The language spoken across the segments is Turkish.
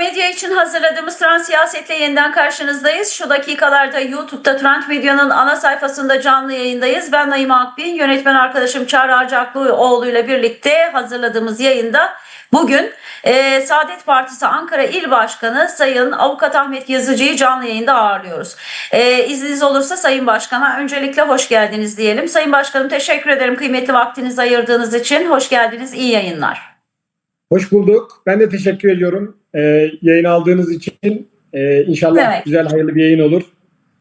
Medya için hazırladığımız Trend Siyaset'le yeniden karşınızdayız. Şu dakikalarda YouTube'da Trend Medya'nın ana sayfasında canlı yayındayız. Ben Naime Akbin, yönetmen arkadaşım Çağrı Arcaklıoğlu ile birlikte hazırladığımız yayında bugün e, Saadet Partisi Ankara İl Başkanı Sayın Avukat Ahmet Yazıcı'yı canlı yayında ağırlıyoruz. E, izniniz olursa Sayın Başkan'a öncelikle hoş geldiniz diyelim. Sayın Başkanım teşekkür ederim kıymetli vaktinizi ayırdığınız için. Hoş geldiniz, iyi yayınlar. Hoş bulduk. Ben de teşekkür ediyorum ee, yayın aldığınız için. Ee, inşallah Evet. güzel, hayırlı bir yayın olur.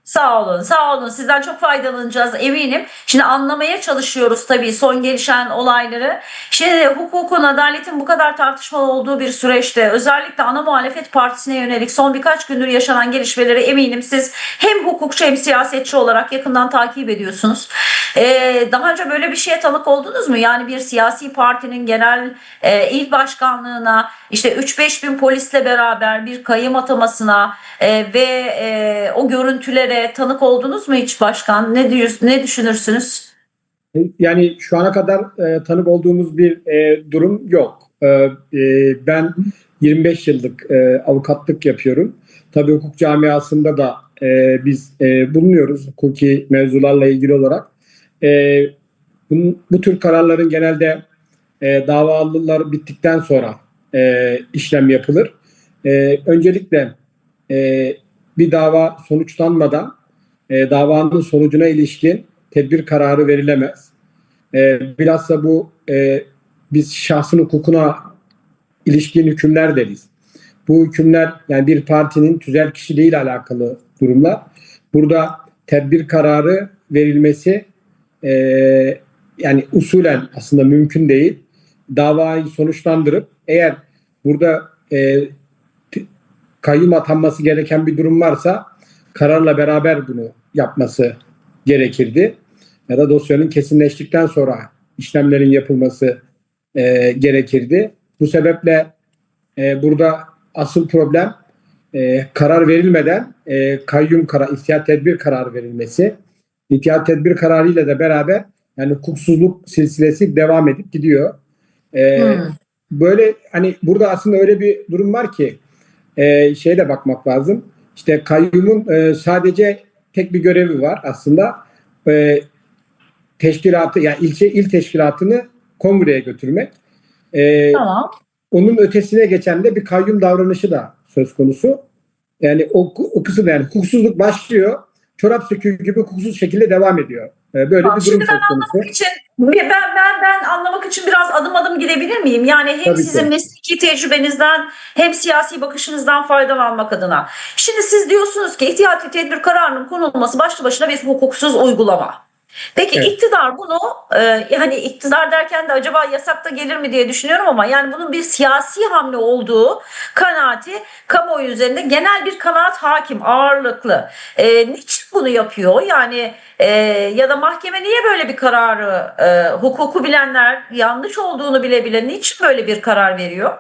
Sağ olun, sağ olun. Sizden çok faydalanacağız eminim. Şimdi anlamaya çalışıyoruz tabii son gelişen olayları. Şimdi hukukun, adaletin bu kadar tartışmalı olduğu bir süreçte özellikle ana muhalefet partisine yönelik son birkaç gündür yaşanan gelişmeleri eminim siz hem hukukçu hem siyasetçi olarak yakından takip ediyorsunuz. Ee, daha önce böyle bir şeye tanık oldunuz mu? Yani bir siyasi partinin genel e, il başkanlığına işte 3-5 bin polisle beraber bir kayyım atamasına e, ve e, o görüntülere tanık oldunuz mu hiç başkan? Ne, diyor- ne düşünürsünüz? Yani şu ana kadar e, tanık olduğumuz bir e, durum yok. E, e, ben 25 yıllık e, avukatlık yapıyorum. Tabii hukuk camiasında da e, biz e, bulunuyoruz hukuki mevzularla ilgili olarak. E, bunun, bu tür kararların genelde e, davalılar bittikten sonra e, işlem yapılır. E, öncelikle e, bir dava sonuçlanmadan e, davanın sonucuna ilişkin tedbir kararı verilemez. E, bilhassa bu e, biz şahsın hukukuna ilişkin hükümler deriz. Bu hükümler yani bir partinin tüzel kişiliğiyle alakalı durumlar. Burada tedbir kararı verilmesi e, yani usulen aslında mümkün değil. Davayı sonuçlandırıp eğer burada e, kayyum atanması gereken bir durum varsa kararla beraber bunu yapması gerekirdi. Ya da dosyanın kesinleştikten sonra işlemlerin yapılması e, gerekirdi. Bu sebeple e, burada asıl problem e, karar verilmeden e, kayyum karar, ihtiyat tedbir kararı verilmesi. İhtiyat tedbir kararıyla da beraber yani hukuksuzluk silsilesi devam edip gidiyor. E, Hmm. Böyle hani burada aslında öyle bir durum var ki e, şeye de bakmak lazım. İşte kayyumun e, sadece tek bir görevi var aslında. E, teşkilatı yani ilçe il teşkilatını kongreye götürmek. E, Tamam. onun ötesine geçen de bir kayyum davranışı da söz konusu. Yani o, o kısım yani hukuksuzluk başlıyor. Çorap söküğü gibi hukuksuz şekilde devam ediyor. E, böyle Tamam, bir durum şimdi ben söz konusu. için ben ben ben anlamak için biraz adım adım gidebilir miyim? Yani hem Tabii ki. sizin mesleki tecrübenizden hem siyasi bakışınızdan faydalanmak adına. Şimdi siz diyorsunuz ki ihtiyati tedbir kararının konulması başlı başına bir hukuksuz uygulama. Peki Evet. iktidar bunu e, yani iktidar derken de acaba yasakta gelir mi diye düşünüyorum ama yani bunun bir siyasi hamle olduğu kanaati kamuoyu üzerinde genel bir kanaat hakim ağırlıklı. E, niçin bunu yapıyor? Yani e, ya da mahkeme niye böyle bir kararı e, hukuku bilenler yanlış olduğunu bile bile niçin böyle bir karar veriyor?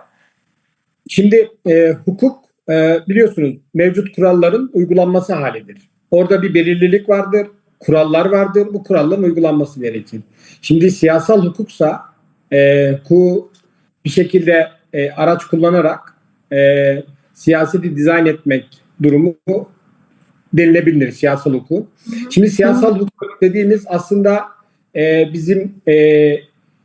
Şimdi e, hukuk e, biliyorsunuz mevcut kuralların uygulanması halidir. Orada bir belirlilik vardır, kurallar vardır. Bu kuralların uygulanması gerekir. Şimdi siyasal hukuksa e, hukuku bir şekilde e, araç kullanarak e, siyaseti dizayn etmek durumu denilebilir siyasal hukuk. Şimdi siyasal hukuk dediğimiz aslında e, bizim e,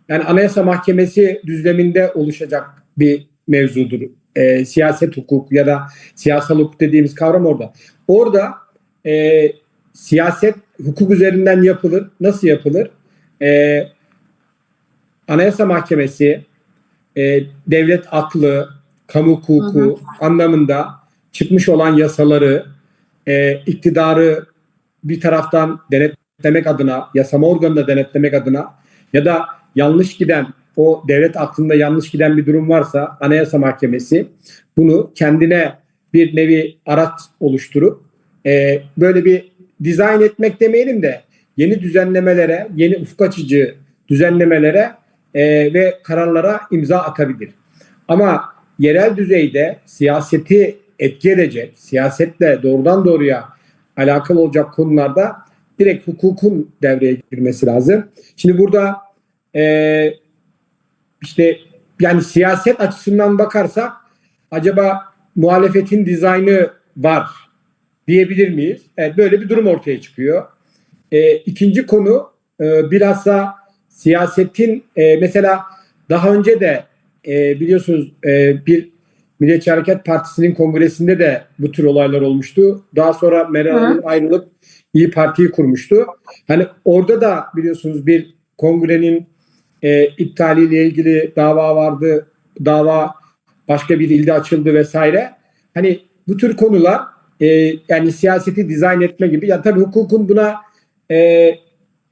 yani Anayasa Mahkemesi düzleminde oluşacak bir mevzudur. E, siyaset hukuk ya da siyasal hukuk dediğimiz kavram orada. Orada e, siyaset hukuk üzerinden yapılır. Nasıl yapılır? E, Anayasa Mahkemesi e, devlet aklı, kamu hukuku anlamında çıkmış olan yasaları, e, iktidarı bir taraftan denetlemek adına, yasama organını denetlemek adına ya da yanlış giden o devlet aklında yanlış giden bir durum varsa Anayasa Mahkemesi bunu kendine bir nevi araç oluşturup e, böyle bir dizayn etmek demeyelim de yeni düzenlemelere, yeni ufuk açıcı düzenlemelere e, ve kararlara imza atabilir. Ama yerel düzeyde siyaseti etki edecek, siyasetle doğrudan doğruya alakalı olacak konularda direkt hukukun devreye girmesi lazım. Şimdi burada e, işte yani siyaset açısından bakarsak acaba muhalefetin dizaynı var diyebilir miyiz? Evet, böyle bir durum ortaya çıkıyor. E, ikinci konu e, bilhassa siyasetin e, mesela daha önce de e, biliyorsunuz e, bir Milliyetçi Hareket Partisi'nin kongresinde de bu tür olaylar olmuştu. Daha sonra Meral. Hanım ayrılıp İyi Parti'yi kurmuştu. Hani orada da biliyorsunuz bir kongrenin e, iptaliyle ilgili dava vardı. Dava başka bir ilde açıldı vesaire. Hani bu tür konular e, yani siyaseti dizayn etme gibi ya tabii hukukun buna e,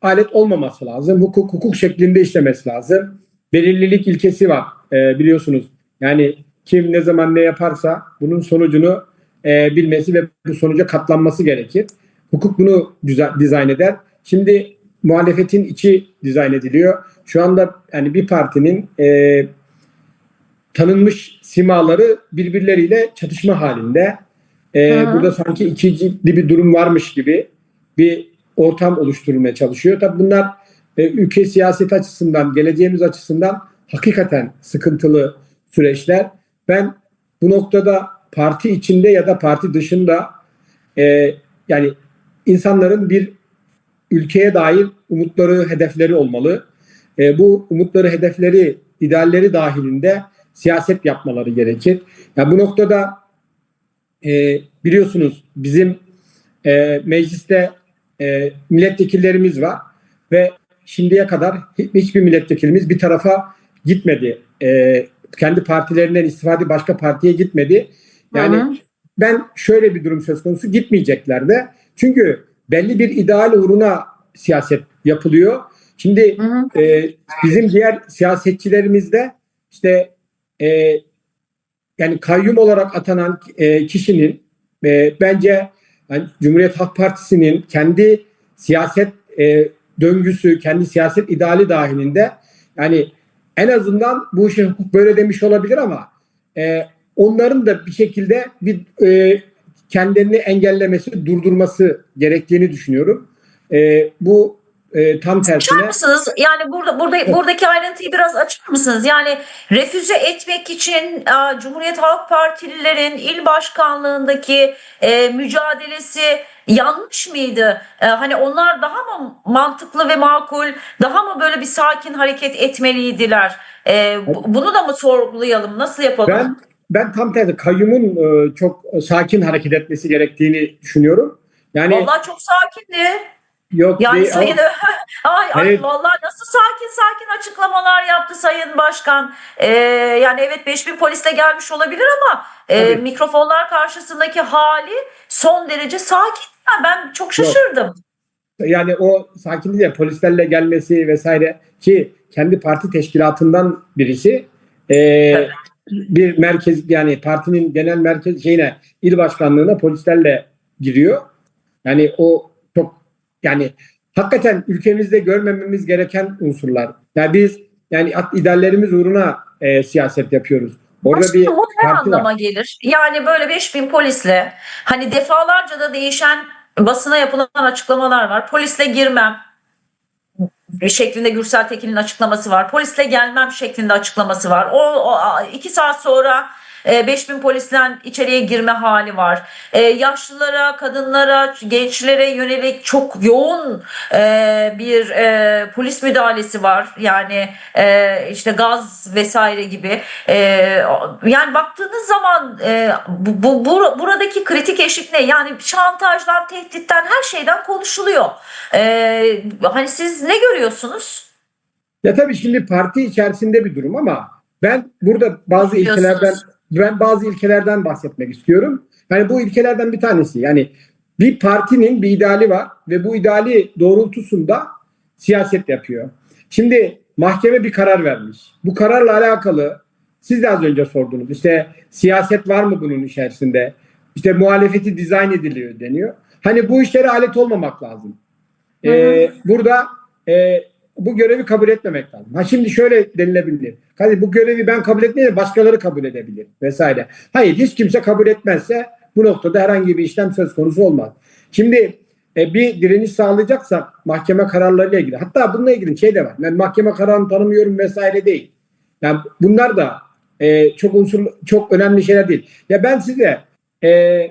alet olmaması lazım. Hukuk hukuk şeklinde işlemesi lazım. Belirlilik ilkesi var e, biliyorsunuz. Yani kim ne zaman ne yaparsa bunun sonucunu e, bilmesi ve bu sonuca katlanması gerekir. Hukuk bunu düzen- dizayn eder. Şimdi muhalefetin içi dizayn ediliyor. Şu anda yani bir partinin e, tanınmış simaları birbirleriyle çatışma halinde. E, Hı burada sanki ikinci bir durum varmış gibi bir ortam oluşturulmaya çalışıyor. Tabii bunlar e, ülke siyaset açısından, geleceğimiz açısından hakikaten sıkıntılı süreçler. Ben bu noktada parti içinde ya da parti dışında e, yani insanların bir ülkeye dair umutları, hedefleri olmalı. E, bu umutları, hedefleri, idealleri dahilinde siyaset yapmaları gerekir. Ya bu noktada e, biliyorsunuz bizim e, mecliste e, milletvekillerimiz var ve şimdiye kadar hi- hiçbir milletvekilimiz bir tarafa gitmedi. E, kendi partilerinden istifade başka partiye gitmedi. Yani hı. ben şöyle bir durum söz konusu gitmeyecekler de. Çünkü belli bir ideal uğruna siyaset yapılıyor. Şimdi Hı hı. e, bizim diğer siyasetçilerimiz de işte e, yani kayyum olarak atanan e, kişinin e, bence yani Cumhuriyet Halk Partisi'nin kendi siyaset e, döngüsü, kendi siyaset ideali dahilinde yani en azından bu işe hukuk böyle demiş olabilir ama e, onların da bir şekilde bir e, kendilerini engellemesi, durdurması gerektiğini düşünüyorum. E, bu e, tam Açar tersine mısınız? Yani burada burada buradaki ayrıntıyı biraz açar mısınız? Yani refüze etmek için e, Cumhuriyet Halk Partililerin il başkanlığındaki e, mücadelesi yanlış mıydı? E, hani onlar daha mı mantıklı ve makul, daha mı böyle bir sakin hareket etmeliydiler? E, bu- bunu da mı sorgulayalım? Nasıl yapalım? Ben ben tam tersi kayyumun e, çok sakin hareket etmesi gerektiğini düşünüyorum. Yani Vallahi çok sakindi. Yok Yani değil- sayın ay, ay Evet. vallahi nasıl sakin sakin açıklamalar yaptı sayın başkan. Ee, yani evet 5000 polisle gelmiş olabilir ama e, mikrofonlar karşısındaki hali son derece sakin. Ya Ben çok şaşırdım. yani o sakinliği de polislerle gelmesi vesaire ki kendi parti teşkilatından birisi e, Evet. bir merkez yani partinin genel merkez şeyine il başkanlığına polislerle giriyor. Yani o yani hakikaten ülkemizde görmememiz gereken unsurlar. Yani biz yani ideallerimiz uğruna e, siyaset yapıyoruz. Orada Aslında bir bu ne parti var. anlama gelir? Yani böyle 5000 polisle hani defalarca da değişen basına yapılan açıklamalar var. Polisle girmem şeklinde Gürsel Tekin'in açıklaması var. Polisle gelmem şeklinde açıklaması var. O, o iki saat sonra e, 5000 polisle içeriye girme hali var. E, yaşlılara, kadınlara, gençlere yönelik çok yoğun e, bir e, polis müdahalesi var. Yani e, işte gaz vesaire gibi. E, yani baktığınız zaman e, bu, bu, bu- buradaki kritik eşik ne? Yani şantajdan, tehditten, her şeyden konuşuluyor. E, hani siz ne görüyorsunuz? Ya tabii şimdi parti içerisinde bir durum ama ben burada bazı ilkelerden ben bazı ilkelerden bahsetmek istiyorum. Yani bu ilkelerden bir tanesi. Yani bir partinin bir ideali var ve bu ideali doğrultusunda siyaset yapıyor. Şimdi mahkeme bir karar vermiş. Bu kararla alakalı siz de az önce sordunuz. İşte siyaset var mı bunun içerisinde? İşte muhalefeti dizayn ediliyor deniyor. Hani bu işlere alet olmamak lazım. Ee, burada e, bu görevi kabul etmemek lazım. Ha şimdi şöyle denilebilir. Hadi bu görevi ben kabul etmeyeyim başkaları kabul edebilir vesaire. Hayır hiç kimse kabul etmezse bu noktada herhangi bir işlem söz konusu olmaz. Şimdi e, bir direniş sağlayacaksak mahkeme kararlarıyla ilgili hatta bununla ilgili şey de var. Ben mahkeme kararını tanımıyorum vesaire değil. Yani bunlar da e, çok unsur çok önemli şeyler değil. Ya ben size e,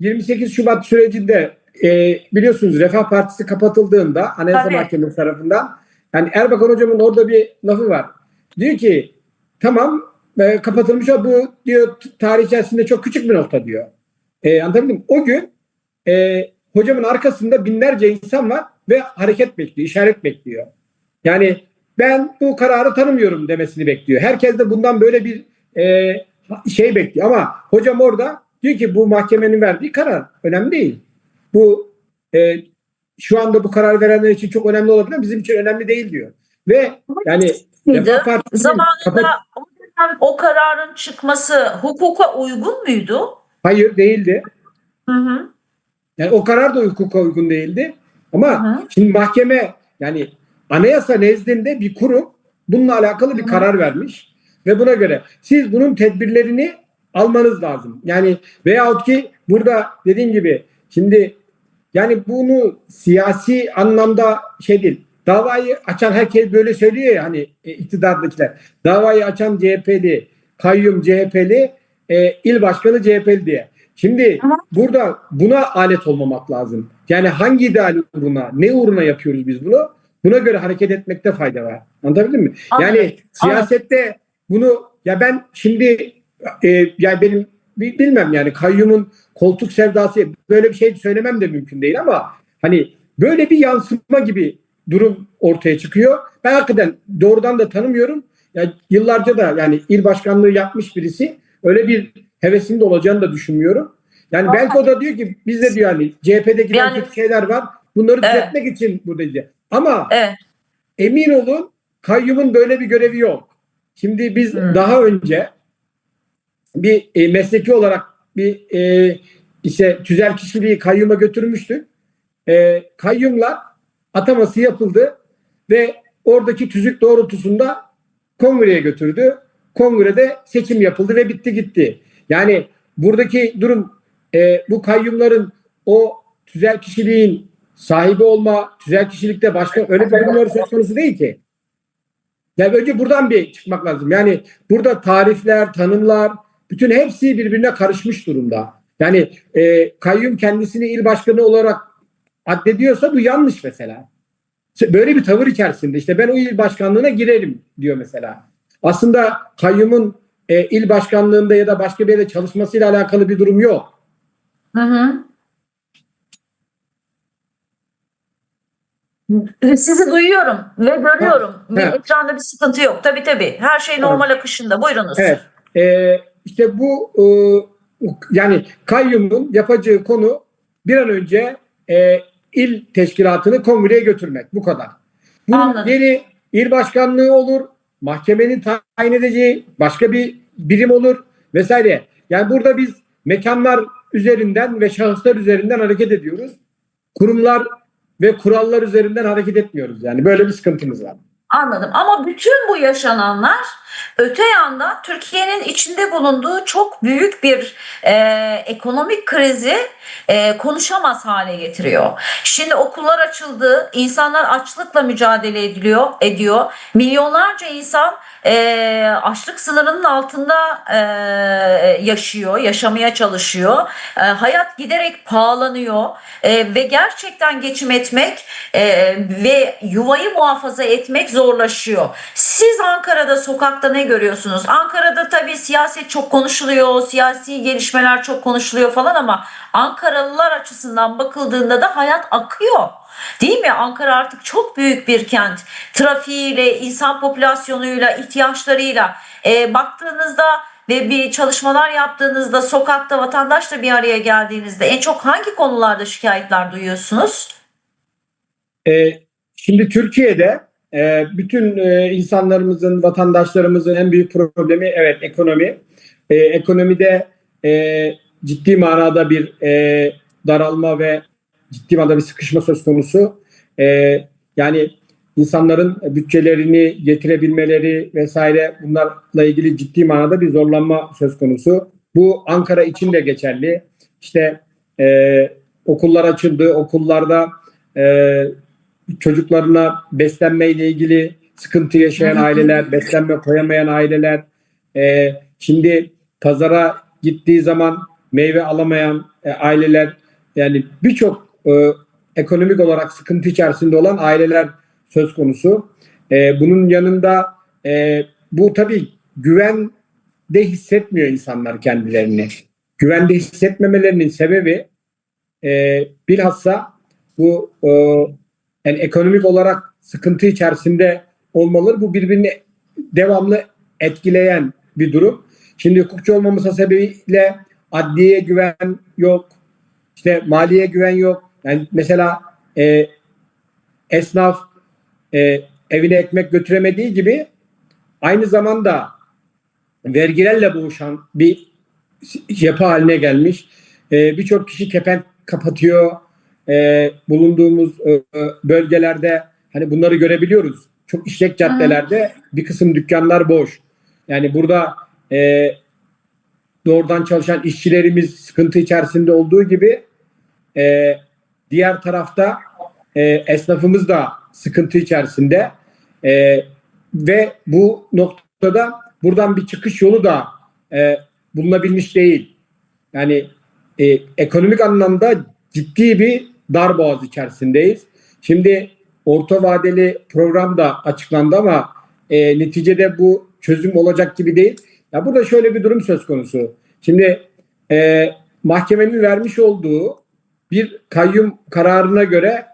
28 Şubat sürecinde e, biliyorsunuz Refah Partisi kapatıldığında Anayasa Tabii. Mahkemesi tarafından yani Erbakan hocamın orada bir lafı var. Diyor ki tamam e, kapatılmış ama bu diyor tarih içerisinde çok küçük bir nokta diyor. E, anlatabildim? O gün e, hocamın arkasında binlerce insan var ve hareket bekliyor, işaret bekliyor. Yani ben bu kararı tanımıyorum demesini bekliyor. Herkes de bundan böyle bir e, şey bekliyor. Ama hocam orada diyor ki bu mahkemenin verdiği karar önemli değil. Bu e, şu anda bu karar verenler için çok önemli olabilir bizim için önemli değil diyor. Ve yani Refah Partisi'nin Zamanında o o kararın çıkması hukuka uygun muydu? hayır değildi. Hı hı. Yani o karar da hukuka uygun değildi. Ama Hı hı. şimdi mahkeme yani anayasa nezdinde bir kurum bununla alakalı bir Hı hı. karar vermiş ve buna göre siz bunun tedbirlerini almanız lazım. Yani veyahut ki burada dediğim gibi şimdi yani bunu siyasi anlamda şey değil. Davayı açan herkes böyle söylüyor ya hani e, iktidardakiler. Davayı açan CHP'li, kayyum CHP'li, e, il başkanı CHP'li diye. Şimdi Ama- burada buna alet olmamak lazım. Yani hangi ideal uğruna, ne uğruna yapıyoruz biz bunu? Buna göre hareket etmekte fayda var. Anlatabildim mi? Anladım, Yani siyasette bunu ya ben şimdi e, yani benim bilmem yani kayyumun koltuk sevdası böyle bir şey söylemem de mümkün değil ama hani böyle bir yansıma gibi durum ortaya çıkıyor. Ben hakikaten doğrudan da tanımıyorum. Yani yıllarca da yani il başkanlığı yapmış birisi öyle bir hevesinin de olacağını da düşünmüyorum. Yani Ama- belki o da diyor ki biz de diyor hani CHP'de giden Yani- kötü şeyler var. Bunları Evet. düzeltmek için buradayız. diye. Ama Evet. emin olun kayyumun böyle bir görevi yok. Şimdi biz Hmm. daha önce bir e, mesleki olarak bir e, işte tüzel kişiliği kayyuma götürmüştük. E, kayyumlar ataması yapıldı ve oradaki tüzük doğrultusunda kongreye götürdü. Kongrede seçim yapıldı ve bitti gitti. Yani buradaki durum e, bu kayyumların o tüzel kişiliğin sahibi olma, tüzel kişilikte başka öyle bir durumları söz konusu değil ki. Yani önce buradan bir çıkmak lazım. Yani burada tarifler, tanımlar, bütün hepsi birbirine karışmış durumda. Yani e, kayyum kendisini il başkanı olarak addediyorsa bu yanlış mesela. Böyle bir tavır içerisinde işte ben o il başkanlığına girerim diyor mesela. Aslında kayyumun e, il başkanlığında ya da başka bir yerde çalışmasıyla alakalı bir durum yok. Hı hı. Sizi duyuyorum ve görüyorum. Ha, Bir evet. ekranda bir sıkıntı yok. Tabii tabii. Her şey normal akışında. Buyurunuz. Evet. E, işte bu e, yani kayyumun yapacağı konu bir an önce e, il teşkilatını kongreye götürmek. Bu kadar. Bunun Anladım. yeri il başkanlığı olur, mahkemenin tayin edeceği başka bir birim olur vesaire. Yani burada biz mekanlar üzerinden ve şahıslar üzerinden hareket ediyoruz. Kurumlar ve kurallar üzerinden hareket etmiyoruz. Yani böyle bir sıkıntımız var. Anladım. Ama bütün bu yaşananlar öte yanda Türkiye'nin içinde bulunduğu çok büyük bir e, ekonomik krizi e, konuşamaz hale getiriyor. Şimdi okullar açıldı, insanlar açlıkla mücadele ediliyor, ediyor. Milyonlarca insan e, açlık sınırının altında e, yaşıyor, yaşamaya çalışıyor. E, hayat giderek pahalanıyor E, ve gerçekten geçim etmek e, ve yuvayı muhafaza etmek zorlaşıyor. Siz Ankara'da sokakta ne görüyorsunuz? Ankara'da tabii siyaset çok konuşuluyor, siyasi gelişmeler çok konuşuluyor falan ama Ankaralılar açısından bakıldığında da hayat akıyor. Değil mi? Ankara artık çok büyük bir kent. Trafiğiyle, insan popülasyonuyla, ihtiyaçlarıyla e, baktığınızda ve bir çalışmalar yaptığınızda sokakta vatandaşla bir araya geldiğinizde en çok hangi konularda şikayetler duyuyorsunuz? E, şimdi Türkiye'de e, bütün e, insanlarımızın, vatandaşlarımızın en büyük problemi evet ekonomi. E, ekonomide e, ciddi manada bir e, daralma ve ciddi manada bir sıkışma söz konusu. E, yani insanların bütçelerini getirebilmeleri vesaire bunlarla ilgili ciddi manada bir zorlanma söz konusu. Bu Ankara için de geçerli. İşte e, okullar açıldı, okullarda e, çocuklarına beslenme ile ilgili sıkıntı yaşayan aileler, beslenme koyamayan aileler, e, Şimdi pazara gittiği zaman meyve alamayan e, aileler yani birçok e, ekonomik olarak sıkıntı içerisinde olan aileler söz konusu. E, bunun yanında e, bu tabii güvende hissetmiyor insanlar kendilerini. Güvende hissetmemelerinin sebebi e, bilhassa bu e, yani ekonomik olarak sıkıntı içerisinde olmaları bu birbirini devamlı etkileyen bir durum. Şimdi hukukçu olmamız sebebiyle adliyeye güven yok, işte maliye güven yok. Yani mesela e, esnaf e, evine ekmek götüremediği gibi aynı zamanda vergilerle boğuşan bir yapı haline gelmiş. E, Birçok kişi kepenk kapatıyor. E, bulunduğumuz e, bölgelerde hani bunları görebiliyoruz. Çok işlek caddelerde bir kısım dükkanlar boş. Yani burada e, doğrudan çalışan işçilerimiz sıkıntı içerisinde olduğu gibi e, diğer tarafta e, esnafımız da sıkıntı içerisinde E, ve bu noktada buradan bir çıkış yolu da e, bulunabilmiş değil. Yani e, ekonomik anlamda ciddi bir darboğaz içerisindeyiz. Şimdi orta vadeli program da açıklandı ama e, neticede bu çözüm olacak gibi değil. Ya burada şöyle bir durum söz konusu. Şimdi e, mahkemenin vermiş olduğu bir kayyum kararına göre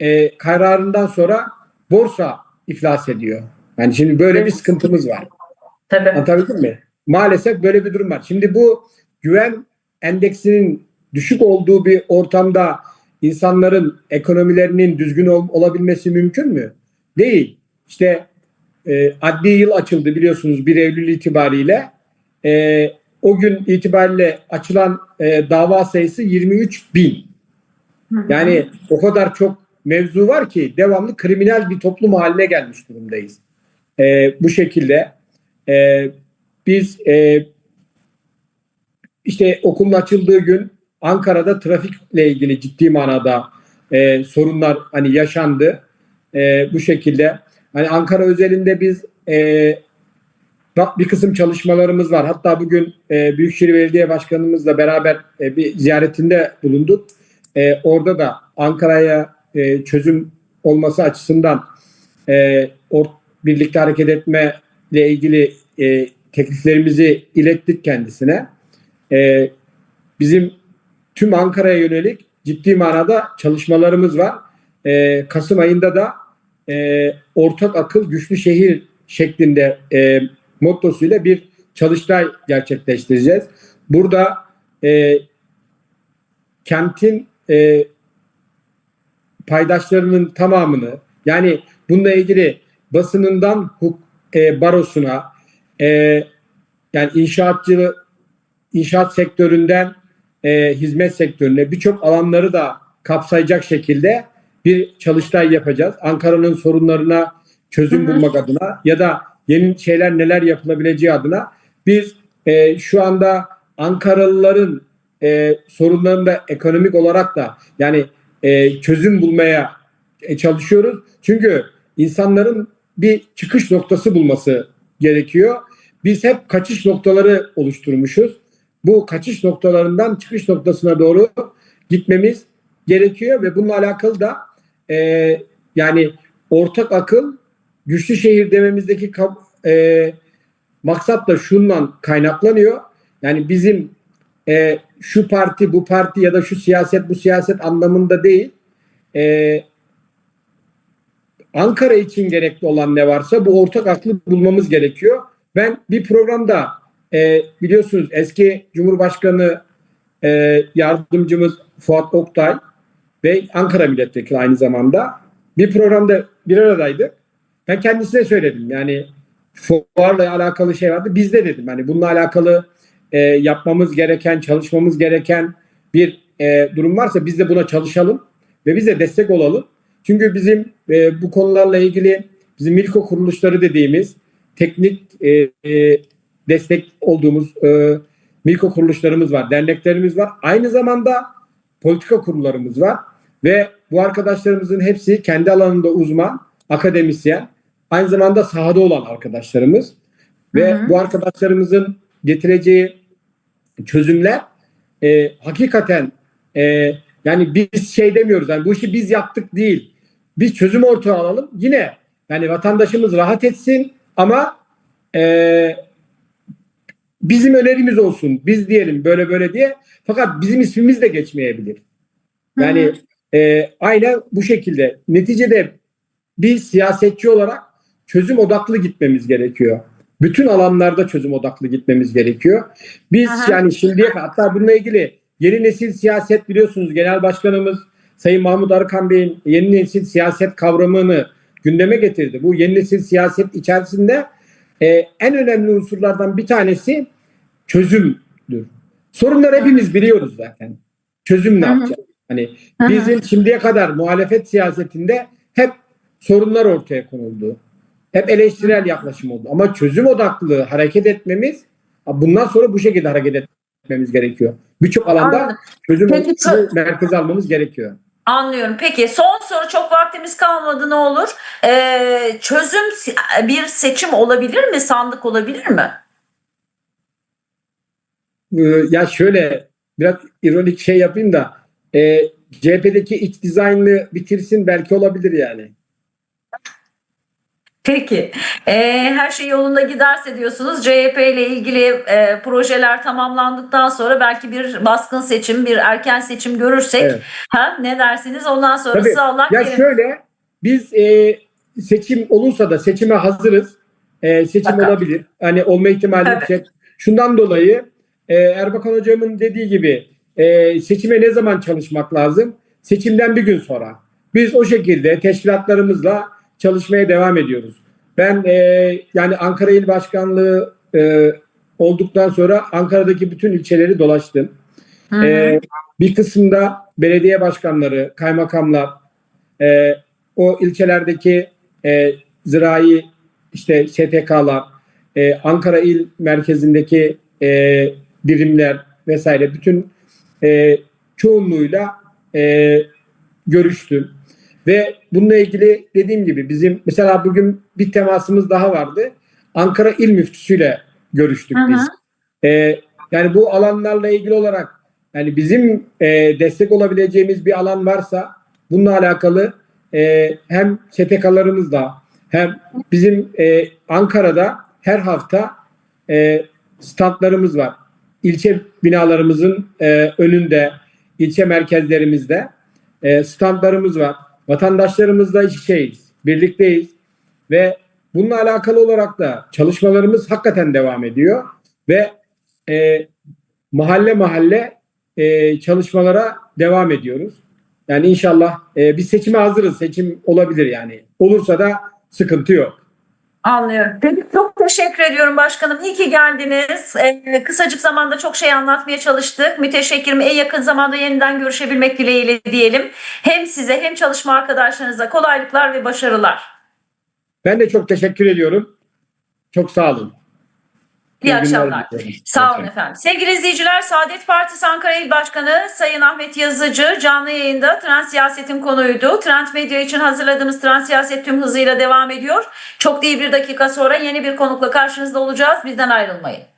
e, kararından sonra borsa iflas ediyor. Yani şimdi böyle bir sıkıntımız var. Tabii. Anlatabildim mi? Maalesef böyle bir durum var. Şimdi bu güven endeksinin düşük olduğu bir ortamda insanların ekonomilerinin düzgün ol- olabilmesi mümkün mü? Değil. İşte e, adli yıl açıldı biliyorsunuz 1 Eylül itibariyle. E, o gün itibariyle açılan e, dava sayısı 23 bin. Yani o kadar çok mevzu var ki devamlı kriminal bir toplum haline gelmiş durumdayız. E, bu şekilde e, biz e, işte okulun açıldığı gün Ankara'da trafikle ilgili ciddi manada e, sorunlar hani yaşandı. E, bu şekilde hani Ankara özelinde biz e, bir kısım çalışmalarımız var. Hatta bugün e, Büyükşehir Belediye Başkanımızla beraber e, bir ziyaretinde bulunduk. E, orada da Ankara'ya e, çözüm olması açısından e, or, birlikte hareket etme ile ilgili e, tekliflerimizi ilettik kendisine. E, bizim tüm Ankara'ya yönelik ciddi manada çalışmalarımız var. E, Kasım ayında da e, ortak akıl güçlü şehir şeklinde e, mottosuyla bir çalıştay gerçekleştireceğiz. Burada e, kentin e, paydaşlarının tamamını yani bununla ilgili basınından huk, e, barosuna e, yani inşaatçı inşaat sektöründen e, hizmet sektörüne birçok alanları da kapsayacak şekilde bir çalıştay yapacağız. Ankara'nın sorunlarına çözüm Hı hı. bulmak adına ya da yeni şeyler neler yapılabileceği adına biz e, şu anda Ankaralıların e, sorunlarında ekonomik olarak da yani e, çözüm bulmaya e, çalışıyoruz. Çünkü insanların bir çıkış noktası bulması gerekiyor. Biz hep kaçış noktaları oluşturmuşuz. Bu kaçış noktalarından çıkış noktasına doğru gitmemiz gerekiyor ve bununla alakalı da e, yani ortak akıl güçlü şehir dememizdeki e, maksat da şundan kaynaklanıyor. Yani bizim e, şu parti bu parti ya da şu siyaset bu siyaset anlamında değil. E, Ankara için gerekli olan ne varsa bu ortak aklı bulmamız gerekiyor. Ben bir programda e, biliyorsunuz eski Cumhurbaşkanı e, yardımcımız Fuat Oktay ve Ankara Milletvekili aynı zamanda bir programda bir aradaydık. Ben kendisine söyledim yani fuarla alakalı şey vardı. Bizde dedim hani bununla alakalı e, yapmamız gereken, çalışmamız gereken bir e, durum varsa biz de buna çalışalım ve biz de destek olalım. Çünkü bizim e, bu konularla ilgili bizim Milko kuruluşları dediğimiz teknik e, e, destek olduğumuz e, Milko kuruluşlarımız var, derneklerimiz var. Aynı zamanda politika kurullarımız var ve bu arkadaşlarımızın hepsi kendi alanında uzman, akademisyen, aynı zamanda sahada olan arkadaşlarımız ve Hı hı. bu arkadaşlarımızın getireceği çözümler e, hakikaten e, yani biz şey demiyoruz yani bu işi biz yaptık değil. Biz çözüm ortağı alalım. Yine yani vatandaşımız rahat etsin ama e, bizim önerimiz olsun. Biz diyelim böyle böyle diye. Fakat bizim ismimiz de geçmeyebilir. Yani e, aynen bu şekilde. Neticede biz siyasetçi olarak çözüm odaklı gitmemiz gerekiyor. Bütün alanlarda çözüm odaklı gitmemiz gerekiyor. Biz Aha. yani şimdiye hatta bununla ilgili yeni nesil siyaset biliyorsunuz Genel Başkanımız Sayın Mahmut Arkan Bey'in yeni nesil siyaset kavramını gündeme getirdi. Bu yeni nesil siyaset içerisinde e, en önemli unsurlardan bir tanesi çözümdür. Sorunları hepimiz biliyoruz zaten. Çözüm ne yapacağız? Hani bizim şimdiye kadar muhalefet siyasetinde hep sorunlar ortaya konuldu. Hep eleştirel yaklaşım oldu. Ama çözüm odaklı hareket etmemiz bundan sonra bu şekilde hareket etmemiz gerekiyor. Birçok alanda Anladım. çözüm Peki, merkeze almamız gerekiyor. Anlıyorum. Peki son soru çok vaktimiz kalmadı ne olur? Ee, çözüm bir seçim olabilir mi? Sandık olabilir mi? Ee, ya şöyle biraz ironik şey yapayım da e, CHP'deki iç dizaynını bitirsin belki olabilir yani. Peki. Ee, her şey yolunda giderse diyorsunuz. CHP ile ilgili e, projeler tamamlandıktan sonra belki bir baskın seçim, bir erken seçim görürsek Evet. ha ne dersiniz? Ondan sonrası Tabii. Allah Ya kerim. şöyle biz e, seçim olursa da seçime hazırız. E, seçim Fakat- olabilir. Hani olma ihtimali Evet. yüksek. Şundan dolayı e, Erbakan hocamın dediği gibi e, seçime ne zaman çalışmak lazım? Seçimden bir gün sonra. Biz o şekilde teşkilatlarımızla çalışmaya devam ediyoruz. Ben e, yani Ankara İl Başkanlığı e, olduktan sonra Ankara'daki bütün ilçeleri dolaştım. Hı hı. Bir kısımda belediye başkanları, kaymakamlar, e, o ilçelerdeki e, zirai işte STK'lar, e, Ankara il merkezindeki e, birimler vesaire bütün e, çoğunluğuyla e, görüştüm. Ve bununla ilgili dediğim gibi bizim mesela bugün bir temasımız daha vardı. Ankara İl Müftüsü'yle görüştük hı. biz. E, yani bu alanlarla ilgili olarak yani bizim e, destek olabileceğimiz bir alan varsa bununla alakalı e, hem STK'larımızla hem bizim e, Ankara'da her hafta e, standlarımız var. İlçe binalarımızın e, önünde, ilçe merkezlerimizde e, standlarımız var. Vatandaşlarımızla iç içeyiz, birlikteyiz ve bununla alakalı olarak da çalışmalarımız hakikaten devam ediyor ve e, mahalle mahalle e, çalışmalara devam ediyoruz. Yani inşallah e, biz seçime hazırız. Seçim olabilir yani. Olursa da sıkıntı yok. Anlıyorum. Peki çok teşekkür ediyorum başkanım. İyi ki geldiniz. Ee, kısacık zamanda çok şey anlatmaya çalıştık. Müteşekkirim. En yakın zamanda yeniden görüşebilmek dileğiyle diyelim. Hem size hem çalışma arkadaşlarınıza kolaylıklar ve başarılar. Ben de çok teşekkür ediyorum. Çok sağ olun. İyi günler akşamlar. diliyorum. Sağ olun efendim. Sevgili izleyiciler, Saadet Partisi Ankara İl Başkanı Sayın Ahmet Yazıcı canlı yayında Trend Siyaset'in konuydu. Trend Medya için hazırladığımız Trend Siyaset tüm hızıyla devam ediyor. Çok değil bir dakika sonra yeni bir konukla karşınızda olacağız. Bizden ayrılmayın.